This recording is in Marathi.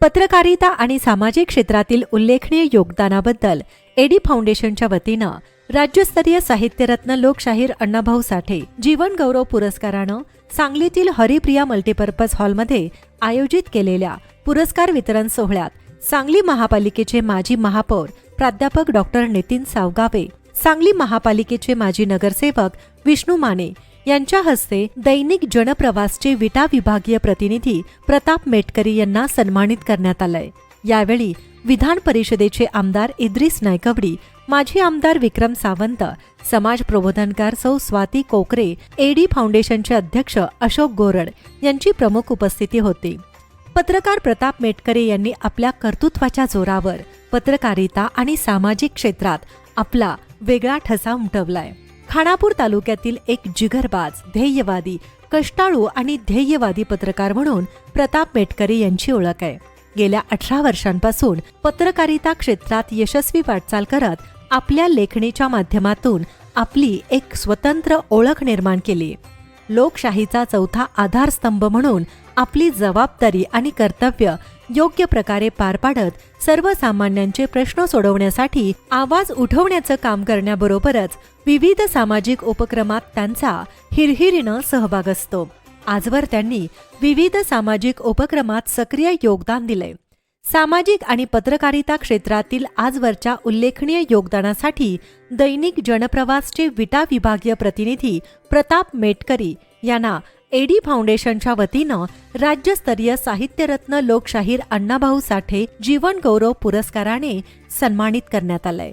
पत्रकारिता आणि सामाजिक क्षेत्रातील उल्लेखनीय योगदानाबद्दल एडी फाउंडेशनच्या वतीनं राज्यस्तरीय साहित्यरत्न लोकशाहीर अण्णाभाऊ साठे जीवन गौरव पुरस्कारानं सांगलीतील हरिप्रिया मल्टीपर्पज हॉलमध्ये आयोजित केलेल्या पुरस्कार वितरण सोहळ्यात सांगली महापालिकेचे माजी महापौर प्राध्यापक डॉक्टर नितीन सावगावे सांगली महापालिकेचे माजी नगरसेवक विष्णू माने यांच्या हस्ते दैनिक जनप्रवासचे विटा विभागीय प्रतिनिधी प्रताप मेटकरी यांना सन्मानित करण्यात आलंय. यावेळी विधान परिषदेचे आमदार इद्रिस नायकवडी माजी आमदार विक्रम सावंत समाज प्रबोधनकार सौ स्वाती कोकरे एडी फाउंडेशनचे अध्यक्ष अशोक गोरड यांची प्रमुख उपस्थिती होती. पत्रकार प्रताप मेटकरे यांनी आपल्या कर्तृत्वाच्या जोरावर पत्रकारिता आणि सामाजिक क्षेत्रात आपला वेगळा ठसा उमटवलाय. खानापूर तालुक्यातील एक जिगरबाज ध्येयवादी कष्टाळू आणि ध्येयवादी पत्रकार म्हणून प्रताप मेटकरी यांची ओळख आहे. गेल्या अठरा वर्षांपासून पत्रकारिता क्षेत्रात यशस्वी वाटचाल करत आपल्या लेखणीच्या माध्यमातून आपली एक स्वतंत्र ओळख निर्माण केली. लोकशाहीचा चौथा आधारस्तंभ म्हणून आपली जबाबदारी आणि कर्तव्य योग्य प्रकारे पार पाडत सर्वसामान्यांचे प्रश्न सोडवण्यासाठी आवाज उठवण्याचं काम करण्याबरोबरच विविध सामाजिक उपक्रमात त्यांचा हिरहिरीनं सहभाग असतो. आजवर त्यांनी विविध सामाजिक उपक्रमात सक्रिय योगदान दिले सामाजिक आणि पत्रकारिता क्षेत्रातील आजवरच्या उल्लेखनीय योगदानासाठी दैनिक जनप्रवासचे विटा विभागीय प्रतिनिधी प्रताप मेटकरी यांना एडी फाउंडेशनच्या वतीनं राज्यस्तरीय साहित्यरत्न लोकशाहीर अण्णाभाऊ साठे जीवन गौरव पुरस्काराने सन्मानित करण्यात आलंय.